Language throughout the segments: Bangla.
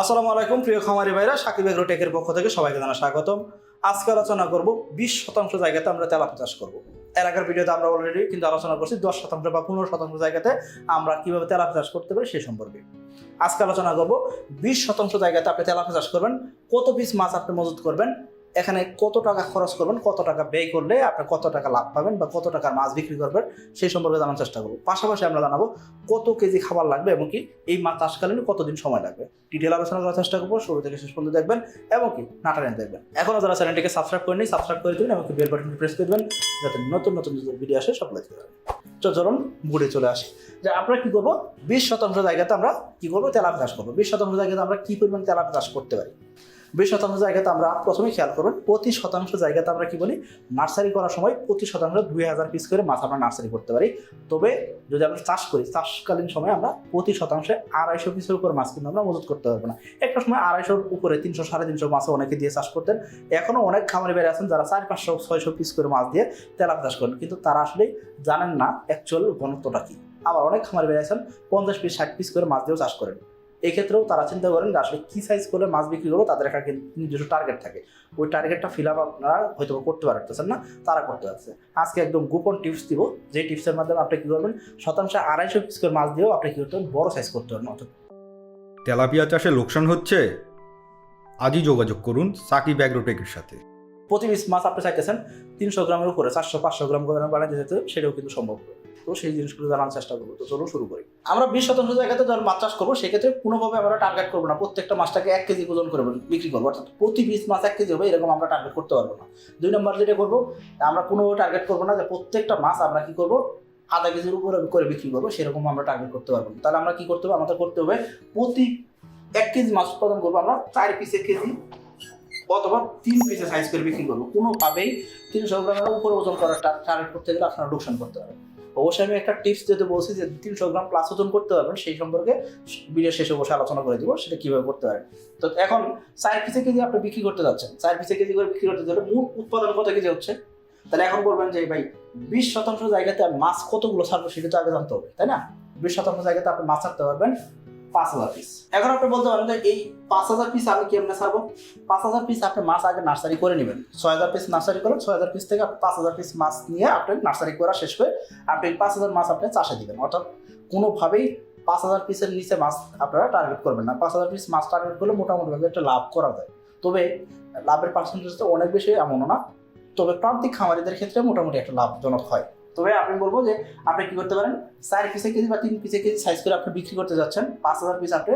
আসসালামু আলাইকুম, প্রিয় খামারি ভাইরা, সাকিব এগ্রো টেকের পক্ষ থেকে সবাইকে জানা স্বাগতম। আজকে আলোচনা করব বিশ শতাংশ জায়গাতে আমরা তেলাপি চাষ করব। এর আগের ভিডিওতে আমরা অলরেডি কিন্তু আলোচনা করছি দশ শতাংশ বা পনেরো শতাংশ জায়গাতে আমরা কীভাবে তেলাপি চাষ করতে পারি সে সম্পর্কে। আজকে আলোচনা করব বিশ শতাংশ জায়গাতে আপনি তেলাপি চাষ করবেন, কত পিস মাছ আপনি মজুত করবেন এখানে কত টাকা খরচ করবেন, কত টাকা ব্যয় করলে আপনি কত টাকা লাভ পাবেন বা কত টাকার মাছ বিক্রি করবেন, সেই সম্পর্কে জানার চেষ্টা করব। পাশাপাশি আমরা জানাব কত কেজি খাবার লাগবে এবং কি এই মাছ চাষকালীন কতদিন সময় লাগবে। ডিটেল আলোচনা করার চেষ্টা করব, শুরু থেকে শেষ পর্যন্ত দেখবেন এবং কি নাটারেন দেখবেন। এখনও যারা চ্যানেলটিকে সাবস্ক্রাইব করেনি সাবস্ক্রাইব করে দেবেন এবং বেল বাটনটি প্রেস করে দেবেন, যাতে নতুন নতুন ভিডিও আসে সব দেখতে পারেন। চলুন বুড়ে চলে আসি। যে আমরা কি করব? বিশ শতাংশ জায়গাতে আমরা কি করব? তেলাপি চাষ করব। বিশ শতাংশ জায়গাতে আমরা কি পরিমাণ তেলাপি চাষ করতে পারি? বিশ শতাংশ জায়গাতে আমরা প্রথমে খেয়াল করবেন প্রতি শতাংশ জায়গাতে আমরা কি বলি? নার্সারি করার সময় প্রতি শতাংশ দুই হাজার পিস করে মাছ আমরা নার্সারি করতে পারি। তবে যদি আমরা চাষ করি, চাষকালীন সময় আমরা প্রতি শতাংশে আড়াইশো পিসের উপর মাছ কিন্তু আমরা মজুত করতে পারব না। একটা সময় আড়াইশোর উপরে তিনশো, সাড়ে তিনশো মাছও অনেকে দিয়ে চাষ করতেন। এখনও অনেক খামারি বেড়ে আছেন যারা চার, পাঁচশো, ছয়শো পিস করে মাছ দিয়ে তেলাপ চাষ করেন। কিন্তু তারা আসলে জানেন না অ্যাকচুয়াল ঘনত্বটা কী। আবার অনেক খামারি বেড়ে আছেন পঞ্চাশ পিস ষাট পিস করে মাছ দিয়েও চাষ করেন। এক্ষেত্রেও তারা চিন্তা করেন যে আসলে কী সাইজ করলে মাছ বিক্রি করব তাদের একটা নিজস্ব টার্গেট থাকে। ওই টার্গেটটা ফিল আপ আপনারা হয়তো করতে পারতেছেন না তারা করতে পারছে আজকে একদম গোপন টিপস দিব যে টিপসের মাধ্যমে আপনি কী করবেন শতাংশে আড়াইশো পিস করে মাছ দিয়েও আপনি কী করতে পারেন বড় সাইজ করতে পারবেন অর্থাৎ। তেলাপিয়া চাষে লোকসান হচ্ছে? আজই যোগাযোগ করুন সাকিব অ্যাগ্রোটেকের সাথে। প্রতি পিস মাছ আপনি চাইতেছেন তিনশো গ্রামের উপরে চারশো পাঁচশো গ্রাম করে বানাতে যেতে সেটাও কিন্তু সম্ভব। তো সেই জিনিসগুলো জানার চেষ্টা করব। তো চলো শুরু করি। আমরা বিশ শতাংশ জায়গাতে যখন মাছ চাষ করব, সেক্ষেত্রে কোনোভাবে আমরা টার্গেট করব না। প্রত্যেকটা মাছটাকে এক কেজি ওজন করে বিক্রি করব। অর্থাৎ প্রতি পিস মাছ এক কেজি হবে, এরকম আমরা টার্গেট করতে পারব না। দুই নম্বর যেটা করব, আমরা কোনো টার্গেট করব না যে প্রত্যেকটা মাছ আমরা কি করব, আধা কেজির উপরে করে বিক্রি করব, সেরকম আমরা টার্গেট করতে পারব না। তাহলে আমরা কি করতে হবে? আমাদের করতে হবে প্রতি এক কেজি মাছ উৎপাদন করব আমরা চার পিস এক কেজি অথবা তিন পিসে সাইজ করে বিক্রি করব। কোনোভাবেই তিনশো গ্রামের উপরে ওজন করার টার্গেট করতে গেলে আপনারা লোকসান করতে পারবেন অবশ্যই আমি একটা টিপস যেতে বলছি যে তিনশো গ্রাম প্লাস ওজন করতে পারবেন সেই সম্পর্কে ভিডিও শেষে বসে আলোচনা করে দিব, সেটা কীভাবে করতে পারেন। তো এখন চার পিসে কেজি আপনি বিক্রি করতে যাচ্ছেন? চার পিসে কেজি করে বিক্রি করতে গেলে মোট উৎপাদন কত কেজি হচ্ছে? তাহলে এখন বলবেন যে, ভাই, বিশ শতাংশ জায়গাতে মাছ কতগুলো ছাড়বো সেটা তো আগে জানতে হবে। তাই না? বিশ শতাংশ জায়গাতে আপনি মাছ ছাড়তে পারবেন। পাঁচ হাজার পিস এখন আপনি বলতে পারেন যে এই পাঁচ হাজার পিস আমি কেমনে ছাড়বো? পাঁচ হাজার পিস আপনি মাছ আগে নার্সারি করে নেবেন। ছয় হাজার পিস নার্সারি করেন ছয় হাজার পিস থেকে পাঁচ হাজার পিস মাছ নিয়ে আপনি নার্সারি করা শেষ করে আপনি পাঁচ হাজার মাছ আপনি চাষে দিবেন। অর্থাৎ কোনোভাবেই পাঁচ হাজার পিসের নিচে মাছ আপনারা টার্গেট করবেন না। পাঁচ হাজার পিস মাছ টার্গেট করলে মোটামুটিভাবে একটা লাভ করা যায়। তবে লাভের পার্সেন্টেজটা অনেক বেশি এমনও না। তবে প্রান্তিক খামারিদের ক্ষেত্রে মোটামুটি একটা লাভজনক হয়। তবে আপনি বলব যে আপনি কি করতে পারেন, চার পিসে কেজি বা তিন পিসে কেজি সাইজ করে আপনি বিক্রি করতে যাচ্ছেন, পাঁচ হাজার পিস আপনি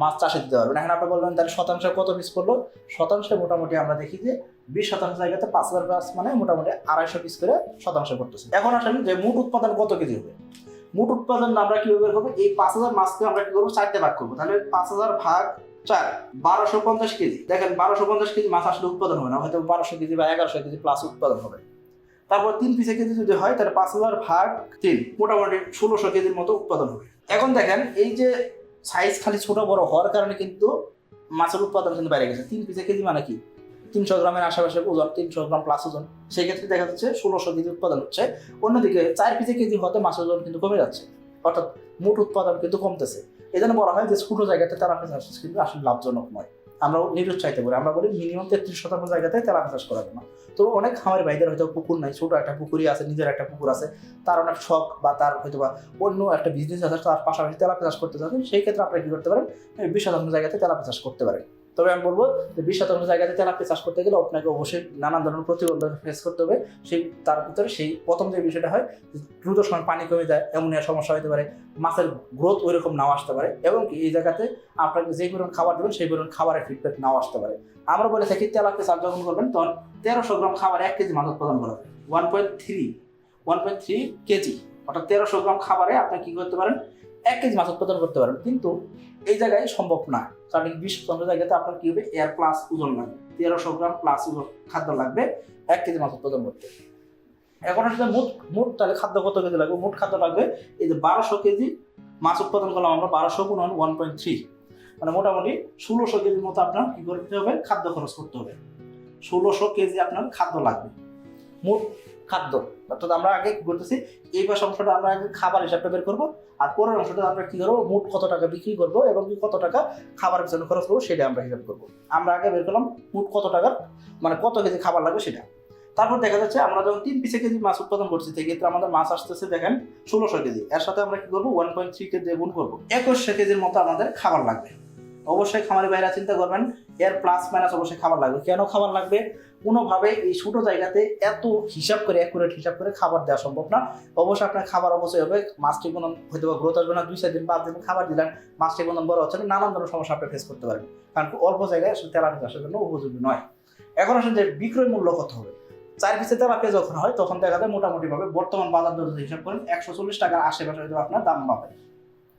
মাছ চাষে দিতে পারবেন। এখন আপনি বলবেন, তাহলে শতাংশে কত পিস পড়ল? শতাংশে মোটামুটি আমরা দেখি যে বিশ শতাংশ জায়গাতে পাঁচ হাজার পিস মানে মোটামুটি আড়াইশো পিস করে শতাংশ করতেছে এখন আসেন যে মোট উৎপাদন কত কেজি হবে? মোট উৎপাদন আমরা কীভাবে করব? এই পাঁচ হাজার মাছকে আমরা কি করব? চারটে ভাগ করব। তাহলে পাঁচ হাজার ভাগ চার, বারোশো পঞ্চাশ কেজি। দেখেন, বারোশো পঞ্চাশ কেজি মাছ আসলে উৎপাদন হবে না, হয়তো বারোশো কেজি বা এগারোশো কেজি প্লাস উৎপাদন হবে। তারপর তিন পিসে কেজি যদি হয়, তাহলে পাঁচ হাজার ভাগ তিন, মোটামুটি ষোলোশো কেজির মতো উৎপাদন হবে। এখন দেখেন, এই যে সাইজ খালি ছোট বড় হওয়ার কারণে কিন্তু মাছের উৎপাদন কিন্তু বেড়ে গেছে। তিন পিসে কেজি মানে কি? তিনশো গ্রামের আশেপাশে ওজন, তিনশো গ্রাম প্লাস ওজন। সেই ক্ষেত্রে দেখা যাচ্ছে ষোলোশো কেজি উৎপাদন হচ্ছে। অন্যদিকে চার পিসে কেজি হতে মাছের ওজন কিন্তু কমে যাচ্ছে। অর্থাৎ মোট উৎপাদন কিন্তু কমতেছে। এই জন্য বলা হয় যে ছোটো জায়গাতে তারা কিন্তু আসলে লাভজনক নয়। আমরা নিরুৎসাহিত করি, আমরা বলি মিনিমাম তেত্রিশ শতাংশ জায়গাতে তেলাপা চাষ করার জন্য। তো অনেক খামারি ভাইদের হয়তো পুকুর নাই, ছোটো একটা পুকুরই আছে, নিজের একটা পুকুর আছে, তার অনেক শখ বা তার হয়তো বা অন্য একটা বিজনেস আছে, তার পাশাপাশি তেলাপা চাষ করতে চাচ্ছেন, সেই ক্ষেত্রে আপনি কী করতে পারেন, বিশ শতাংশ জায়গাতে তেলাপা চাষ করতে পারেন। তবে আমি বলব যে বিশ শতাংশ জায়গাতে তেলাপিয়া চাষ করতে গেলে আপনাকে অবশ্যই নানান ধরনের প্রতিবন্ধক ফেস করতে হবে। সেই তার ভিতরে সেই প্রথম যে বিষয়টা হয় দ্রুত সময় পানি কমে যায় এমনিয়া সমস্যা হতে পারে মাছের গ্রোথ ওই রকম নাও আসতে পারে এবং এই জায়গাতে আপনাকে যে পরিমাণ খাবার দেবেন সেই পরিমাণ খাবারের ফিডব্যাক নাও আসতে পারে। আমরা বলে থাকি তেলাপিয়া চাষ যখন করবেন তখন তেরোশো গ্রাম খাবার এক কেজি মাছ উৎপাদন করা one point three one point three KG. অর্থাৎ তেরোশো গ্রাম খাবারে আপনি কি করতে পারেন? এক কেজি মাছ উৎপাদন করতে পারেন। কিন্তু এই জায়গায় সম্ভব না। কারণ বিশ শতাংশ জায়গাতে আপনার কি হবে? এয়ার প্লাস ওজন লাগবে। তেরোশো গ্রাম প্লাস ওজন খাদ্য লাগবে। এক কেজি মাছ উৎপাদন করতে। এখন আসলে মোট মোট তাহলে খাদ্য কত কেজি লাগবে? মোট খাদ্য লাগবে এই যে বারোশো কেজি মাছ উৎপাদন করলাম আমরা বারোশো গুণন ওয়ান পয়েন্ট থ্রি মানে মোটামুটি ষোলোশো কেজির মতো আপনার কি করতে হবে? খাদ্য খরচ করতে হবে। ষোলোশো কেজি আপনার খাদ্য লাগবে। মোট খাদ্য। অর্থাৎ আমরা আগে কি করতেছি, এই পাশে অংশটা আমরা আগে খাবার হিসাবটা বের করব, আর পরের অংশটা আমরা কি করব, মোট কত টাকা বিক্রি করব এবং কত টাকা খাবার পিছনে খরচ করব, সেটা আমরা হিসাব করব। আমরা আগে বের করলাম মোট কত টাকার মানে কত কেজি খাবার লাগবে সেটা। তারপর দেখা যাচ্ছে আমরা যখন তিন পিসে কেজি মাছ উৎপাদন করছি, সেক্ষেত্রে আমাদের মাছ আসতেছে দেখেন ষোলোশো কেজি। এর সাথে আমরা কি করব ওয়ান পয়েন্ট থ্রি কেজি গুণ করব। একুশশো কেজির মতো আমাদের খাবার লাগবে। অবশ্যই খামারি ভাইরা চিন্তা করবেন, এর প্লাস মাইনাস অবশ্যই খাবার লাগবে। কেন খাবার লাগবে? কোনোভাবে এই ছোটো জায়গাতে এত হিসাব করে অ্যাকুরেট হিসাব করে খাবার দেওয়া সম্ভব না। অবশ্যই আপনার খাবার অবশ্যই হবে মাছটি কোনো হয়তো গ্রোথ আসবে না, দুই চার দিন, পাঁচ দিন খাবার দিলেন মাছটি কোনো বড় হচ্ছে না, নানান ধরনের সমস্যা আপনি ফেস করতে পারেন কারণ অল্প জায়গায় আসলে তেলাপি চাষের জন্য উপযোগী নয়। এখন আসলে যে বিক্রয় মূল্য কত হবে? চার পিসে তেলাপিয়া যখন হয়, তখন দেখা যায় মোটামুটিভাবে বর্তমান বাজার দর হিসাব করেন একশো চল্লিশ টাকার আশেপাশে হয়তো আপনার দাম পাবেন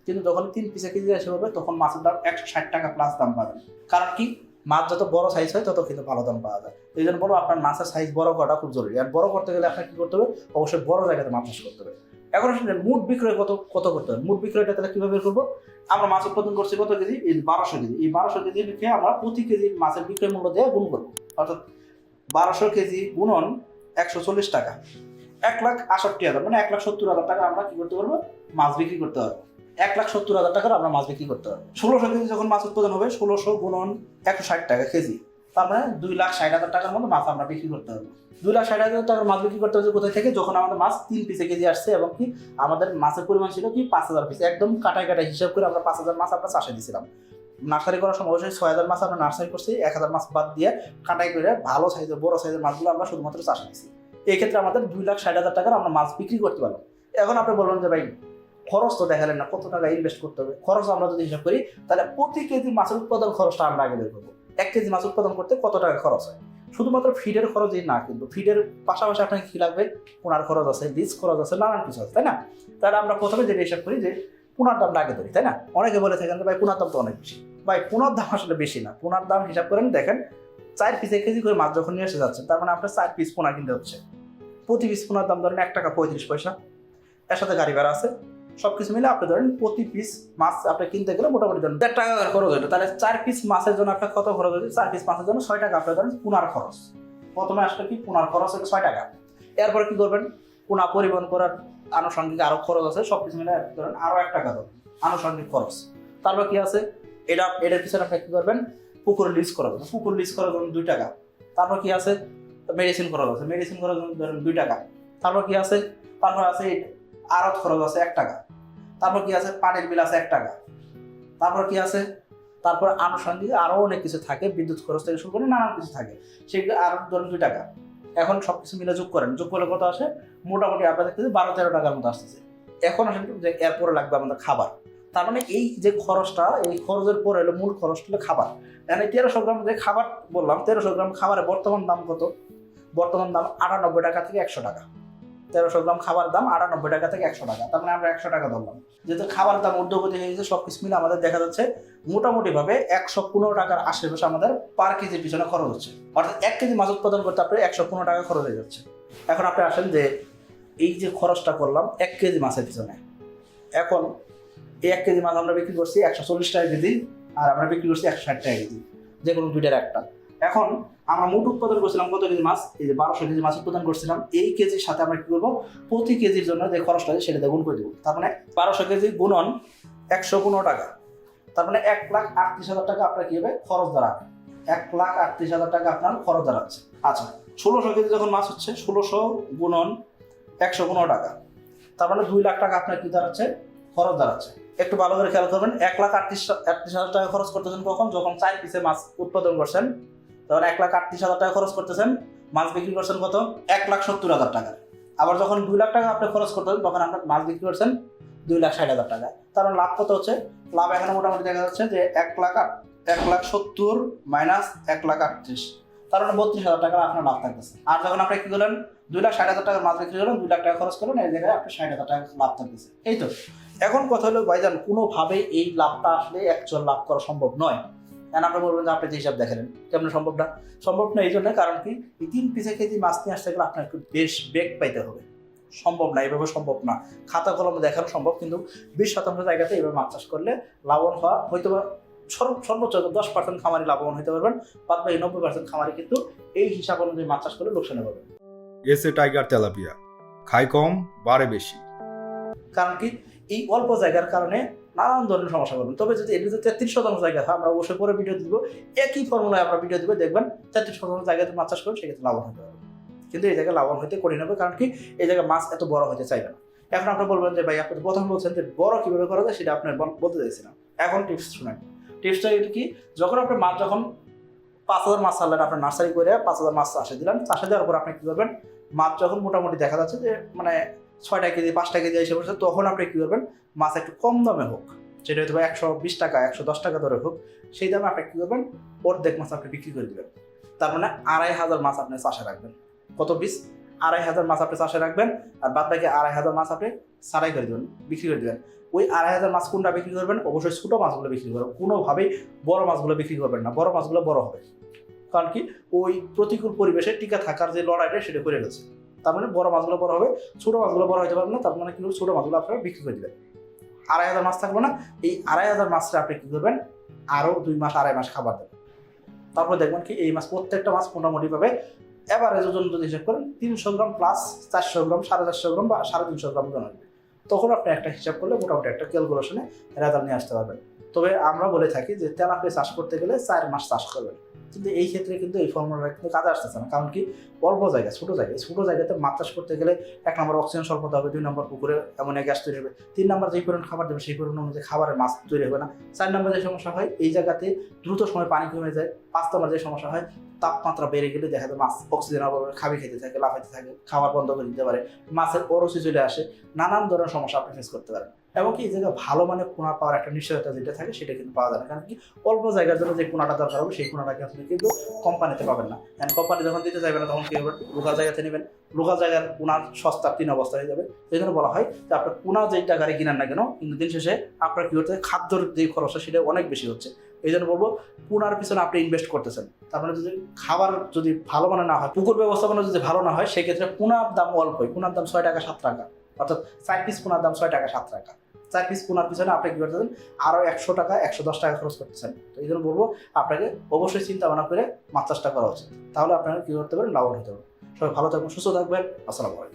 কিন্তু যখন তিন পিসে কেজি আসে হবে তখন মাছের দাম একশো ষাট টাকা প্লাস দাম পাবেন কারণ কি? মাছ যত বড় সাইজ হয়, তত কিন্তু ভালো দাম পাওয়া যায়। এই জন্য বলো আপনার মাছের সাইজ বড় করাটা খুব জরুরি। আর বড় করতে গেলে আপনার কি করতে হবে? অবশ্যই বড় জায়গাতে মাছ চাষ করতে হবে। এখন আসলে মুট বিক্রয় কত কত করতে হবে? মুট বিক্রয়টা তাহলে কীভাবে করব? আমরা মাছ উৎপাদন করছি কত কেজি? এই বারোশো কেজি। এই বারোশো কেজি লিখে আমরা প্রতি কেজি মাছের বিক্রয় মূল্য দিয়ে গুণ করব। অর্থাৎ বারোশো কেজি গুণন একশো চল্লিশ টাকা। এক লাখ আষট্টি হাজার মানে এক লাখ সত্তর হাজার টাকা আমরা কি করতে পারব? মাছ বিক্রি করতে পারব। এক লাখ সত্তর হাজার টাকার আমরা মাছ বিক্রি করতে পারব। ষোলোশো কেজি যখন মাছ উৎপাদন হবে, ষোলোশো গুণন একশো ষাট টাকা কেজি। তার মানে দুই লাখ ষাট হাজার টাকার মতো মাছ আমরা বিক্রি করতে পারব। দুই লাখ ষাট হাজার টাকার মাছ বিক্রি করতে হচ্ছে কোথায় থেকে? যখন আমাদের মাছ তিন পিসে কেজি আসছে এবং কি আমাদের মাছের পরিমাণ ছিল কি পাঁচ হাজার পিস একদম কাটায় কাটায় হিসাব করে আমরা পাঁচ হাজার মাছ আমরা চাষে দিয়েছিলাম। নার্সারি করার সময় অবশ্যই ছয় হাজার মাছ আমরা নার্সারি করছি, এক হাজার মাছ বাদ দিয়ে কাটাই করে ভালো সাইজের বড় সাইজের মাছগুলো আমরা শুধুমাত্র চাষে দিচ্ছি এই ক্ষেত্রে আমাদের দুই লাখ ষাট হাজার টাকার আমরা মাছ বিক্রি করতে পারলাম। এখন আপনি বলবেন যে ভাই খরচ তো দেখালেন না, কত টাকা ইনভেস্ট করতে হবে। খরচ আমরা যদি হিসাব করি, তাহলে প্রতি কেজি মাছের উৎপাদন খরচটা আমরা আগে বের করব। এক কেজি মাছ উৎপাদন করতে কত টাকা খরচ হয়? শুধুমাত্র ফিডের খরচই না, কিন্তু ফিডের পাশাপাশি আপনার কি লাগবে? পোনার খরচ আছে লিজ খরচ আছে, নানান কিছু আছে, তাই না? তাহলে আমরা প্রথমে যেটা হিসাব করি যে, পোনার দামটা আগে ধরি, তাই না? অনেকে বলে থাকেন ভাই, পোনার দাম তো অনেক বেশি। ভাই, পোনার দাম আসলে বেশি না। পোনার দাম হিসাব করেন, দেখেন, চার পিস এক কেজি করে মাছ যখন নিয়ে এসে যাচ্ছে, তার মানে আপনার চার পিস পোনা কিনতে হচ্ছে। প্রতি পিস পোনার দাম ধরেন এক টাকা পঁয়ত্রিশ পয়সা। এর সাথে গাড়ি ভাড়া আছে। সব কিছু মিলে আপনি ধরেন প্রতি পিস মাছ আপনি কিনতে গেলে মোটামুটি ধরেন দেড় টাকা করে খরচ হইল তাহলে চার পিস মাছের জন্য আপনার কত খরচ হচ্ছে চার পিস মাছের জন্য ছয় টাকা আপনি ধরেন পুনার খরচ। প্রথমে আসলে কি? পুনার খরচ হচ্ছে ছয় টাকা। এরপরে কি করবেন? পুনা পরিবহন করার আনুষঙ্গিক আরও খরচ আছে সব কিছু মিলে ধরেন আরও এক টাকা ধরুন আনুষঙ্গিক খরচ। তারপর কি আছে? এটা, এটার পিছনে আপনি কি করবেন? পুকুর লিজ করা যাবে পুকুর লিজ করার জন্য দুই টাকা। তারপর কি আছে? মেডিসিন খরচ আছে মেডিসিন করার জন্য ধরেন দুই টাকা। তারপর কি আছে? তারপর আছে আড়ত খরচ আছে এক টাকা। তারপর কি আছে? পানির বিল আছে এক টাকা। তারপর কি আছে? তারপর আনুষঙ্গিক আরও অনেক কিছু থাকে, বিদ্যুৎ খরচ থেকে শুরু করে নানান কিছু থাকে। সেগুলো আরও ধরেন দুই টাকা। এখন সব কিছু মিলে যোগ করেন, যোগ করলে কত আসে? মোটামুটি আপনার দেখতেছি বারো তেরো টাকার মতো আসতেছে। এখন আসলে যে এরপরে লাগবে আমাদের খাবার। তার মানে এই যে খরচটা, এই খরচের পরে হলো মূল খরচটা হলো খাবার। মানে তেরোশো গ্রাম যে খাবার বললাম, তেরোশো গ্রাম খাবারের বর্তমান দাম কত? বর্তমান দাম আটানব্বই টাকা থেকে একশো টাকা। তেরোশো গ্রাম খাবার দাম আটানব্বই টাকা থেকে একশো টাকা। তার মানে আমরা একশো টাকা ধরলাম। যেহেতু খাবার দাম ঊর্ধ্বগতি হয়ে গেছে সব কিছু মিলে আমাদের দেখা যাচ্ছে মোটামুটিভাবে একশো পনেরো টাকার আশেপাশে আমাদের পার কেজির পিছনে খরচ হচ্ছে। অর্থাৎ এক কেজি মাছ উৎপাদন করতে আপনার একশো পনেরো টাকা খরচ হয়ে যাচ্ছে। এখন আপনি আসেন যে এই যে খরচটা করলাম এক কেজি মাছের পিছনে। এখন এই এক কেজি মাছ আমরা বিক্রি করছি একশো চল্লিশ টাকা কেজি আর আমরা বিক্রি করছি একশো ষাট টাকা কেজি। যে কোনো দুইটার একটা। এখন আমরা মোট উৎপাদন করছিলাম কত কেজি মাছ? এই যে বারোশো কেজি মাছ উৎপাদন করছিলাম। এই কেজির সাথে আমরা কি করব? প্রতি কেজির জন্য যে খরচটা আছে সেটা দিয়ে গুণ করে দেবো। তার মানে বারোশো কেজি গুণন একশো পনেরো টাকা। তার মানে এক লাখ আটত্রিশ হাজার টাকা আপনার কি হবে? খরচ দাঁড়াবে। এক লাখ আটত্রিশ হাজার টাকা আপনার খরচ দাঁড়াচ্ছে। আচ্ছা ষোলোশো কেজি যখন মাছ হচ্ছে, ষোলোশো গুণন একশো পনেরো টাকা। তার মানে দুই লাখ টাকা আপনার কি দাঁড়াচ্ছে? খরচ দাঁড়াচ্ছে। একটু ভালো করে খেয়াল করবেন। এক লাখ আটত্রিশ আটত্রিশ হাজার টাকা খরচ করতেছেন কখন? যখন চার পিসে মাছ উৎপাদন করছেন। তখন এক লাখ আটত্রিশ হাজার টাকা খরচ করতেছেন। মাছ বিক্রি করছেন কত? এক লাখ সত্তর হাজার টাকা। আবার যখন দুই লাখ টাকা আপনি খরচ করতেন তখন আপনার মাছ বিক্রি করছেন দুই লাখ ষাট হাজার টাকা। তার মানে লাভ কত হচ্ছে? লাভ এখানে মোটামুটি দেখা যাচ্ছে যে এক লাখ আট, এক লাখ সত্তর মাইনাস এক লাখ আটত্রিশ। তার মানে বত্রিশ হাজার টাকা আপনার লাভ থাকতেছে। আর যখন আপনি কি করলেন? দুই লাখ ষাট হাজার টাকা মাছ বিক্রি করলেন, দুই লাখ টাকা খরচ করলেন, এই জায়গায় আপনার ষাট হাজার টাকা লাভ থাকতেছে। এই তো। এখন কথা হলো, ভাইজান কোনোভাবে এই লাভটা আসলে অ্যাকচুয়াল লাভ করা সম্ভব নয়। কেন আপনি বলবেন যে আপনি যে হিসাব দেখালেন কেমন সম্ভব না সম্ভব না এই জন্য কারণ কি? এই তিন পিসে কেজি মাছ নিয়ে আসতে গেলে আপনার একটু বেশ বেগ পাইতে হবে। সম্ভব না এইভাবে সম্ভব না। খাতা কলমে দেখানো সম্ভব কিন্তু বিশ শতাংশ জায়গাতে এইভাবে মাছ চাষ করলে লাভবান হওয়া হয়তো বা সর্ব- সর্বোচ্চ দশ পার্সেন্ট খামারি লাভবান হতে পারবেন বাদ বাকি নব্বই পার্সেন্ট খামারি কিন্তু এই হিসাব অনুযায়ী মাছ চাষ করলে লোকসানে পাবেন এসে টাইগার তেলাপিয়া। খায় কম বাড়ে বেশি। কারণ কি? এই অল্প জায়গার কারণে নানান ধরনের সমস্যা করবেন। তবে যদি ভিতরে তেত্রিশ শতাংশ জায়গা হয় আমরা অবশ্যই পরে ভিডিও দিব। একই ফর্মুলায় আমরা ভিডিও দিব, দেখবেন তেত্রিশ শতাংশ জায়গাতে মাছ চাষ করুন, সেক্ষেত্রে লাভবান হতে পারবে কিন্তু এই জায়গায় লাভবান হতে কঠিন হবে, কারণ কি? এই জায়গায় মাছ এত বড় হতে চাইবে না। এখন আপনি বলবেন যে, ভাই, আপনি প্রথম বলছেন যে, বড় কীভাবে করা যায় সেটা আপনার বল- বলতে চাইছিলাম। এখন টিপস শুনেন। টিপসটা এটা কি? যখন আপনি মাছ, যখন পাঁচ হাজার মাছ ছাড়লেন আপনার নার্সারি করে পাঁচ হাজার মাছ চাষে দিলেন, চাষে দেওয়ার পর আপনি কি করবেন? মাছ যখন মোটামুটি দেখা যাচ্ছে যে মানে ছয়টা কেজি, পাঁচটা কেজি এসে পড়ছে তখন আপনি কী করবেন? মাছ একটু কম দামে হোক, সেটা হয়তো একশো বিশ টাকা, একশো দশ টাকা ধরে হোক, সেই দামে আপনি কী করবেন? অর্ধেক মাছ আপনি বিক্রি করে দেবেন। তার মানে আড়াই হাজার মাছ আপনি চাষে রাখবেন। কত পিস? আড়াই হাজার মাছ আপনি চাষে রাখবেন, আর বাদ বাকি আড়াই হাজার মাছ আপনি সারাই করে দেবেন, বিক্রি করে দেবেন। ওই আড়াই হাজার মাছ কোনটা বিক্রি করবেন? অবশ্যই ছোটো মাছগুলো বিক্রি করবেন। কোনোভাবেই বড় মাছগুলো বিক্রি করবেন না, বড় মাছগুলো বড় হবে। কারণ কি? ওই প্রতিকূল পরিবেশে টিকা থাকার যে লড়াইটা, সেটা করে গেছে তার মানে বড় মাছগুলো বড় হবে, ছোট মাছগুলো বড় হতে পারবে না, তার মানে কিন্তু ছোট মাছগুলো আপনারা বিক্রি করে দেবেন। আড়াই হাজার মাছ থাকবে না, এই আড়াই হাজার মাছটা আপনি কি করবেন? আরও দুই মাস, আড়াই মাস খাবার দেবেন। তারপর দেখবেন কি এই মাছ, প্রত্যেকটা মাছ মোটামুটি পাবে এভারেজ ওজন যদি হিসাব করেন, তিনশো গ্রাম প্লাস চারশো গ্রাম, সাড়ে চারশো গ্রাম বা সাড়ে তিনশো গ্রাম ওজন তখন আপনি একটা হিসাব করলে মোটামুটি একটা ক্যালকুলেশনে রেজাল্ট নিয়ে আসতে পারবেন। তবে আমরা বলে থাকি যে তেলাপিয়া চাষ করতে গেলে চার মাস চাষ করবেন। কিন্তু এই ক্ষেত্রে কিন্তু এই ফর্মুলাটা কিন্তু কাজে আসতেছে না। কারণ কি? অল্প জায়গা, ছোটো জায়গায় ছোটো জায়গাতে মাছ চাষ করতে গেলে এক নম্বর অক্সিজেন স্বল্পতা হবে, দুই নম্বর পুকুরে অ্যামোনিয়া গ্যাস তৈরি হবে। তিন নম্বর যেই পরিমাণ খাবার দেবে সেই পরিমাণ অনুযায়ী খাবারের মাছ তৈরি হবে না। চার নম্বর যে সমস্যা হয়, এই জায়গাতে দ্রুত সময় পানি কমে যায়। পাঁচ নম্বর যে সমস্যা হয়, তাপমাত্রা বেড়ে গেলে দেখা যায় মাছ অক্সিজেন অভাবে খাবি, খেতে থাকে, লাফাইতে থাকে, খাবার বন্ধ করে দিতে পারে। মাছের অরসি চলে আসে, নানান ধরনের সমস্যা আপনি ফেস করতে পারেন। এবং কি জায়গায় ভালো মানে পোনা পাওয়ার একটা নিশ্চয়তা যেটা থাকে সেটা কিন্তু পাওয়া যায় না। কারণ কি, অল্প জায়গার জন্য যে পোনাটা দরকার হবে, সেই পোনাটাকে আপনি কিন্তু কোম্পানিতে পাবেন না। অ্যান্ড কোম্পানি যখন দিতে চাইবে না, তখন কি হবে? লোকাল জায়গাতে নেবেন। লোকাল জায়গার পোনার সস্তা তিন অবস্থা হয়ে যাবে। এই জন্য বলা হয় যে আপনার পোনা যেই টাকারে কিনেন না কেন, কিন্তু দিন শেষে আপনার কি হচ্ছে, খাদ্যর যে খরচটা সেটা অনেক বেশি হচ্ছে। এই জন্য বলব পুনার পিছনে আপনি ইনভেস্ট করতেছেন। তার মানে যদি খাবার যদি ভালো মানে না হয়, পুকুর ব্যবস্থাপনা যদি ভালো না হয়, সেক্ষেত্রে পুনার দাম অল্পই। পুনার দাম ছয় টাকা, সাত টাকা। অর্থাৎ চার পিস পুনার দাম ছয় টাকা, সাত টাকা। চার পিস পুনার পিছনে আপনি কি করতেছেন? আরও একশো টাকা, একশো দশ টাকা খরচ করতেছেন। তো এই জন্য বলব, আপনাকে অবশ্যই চিন্তা ভাবনা করে মাছ চাষটা করা উচিত। তাহলে আপনারা কি করতে পারেন লাভবান হতে পারেন সবাই ভালো থাকবেন, সুস্থ থাকবেন। আসসালামু আলাইকুম।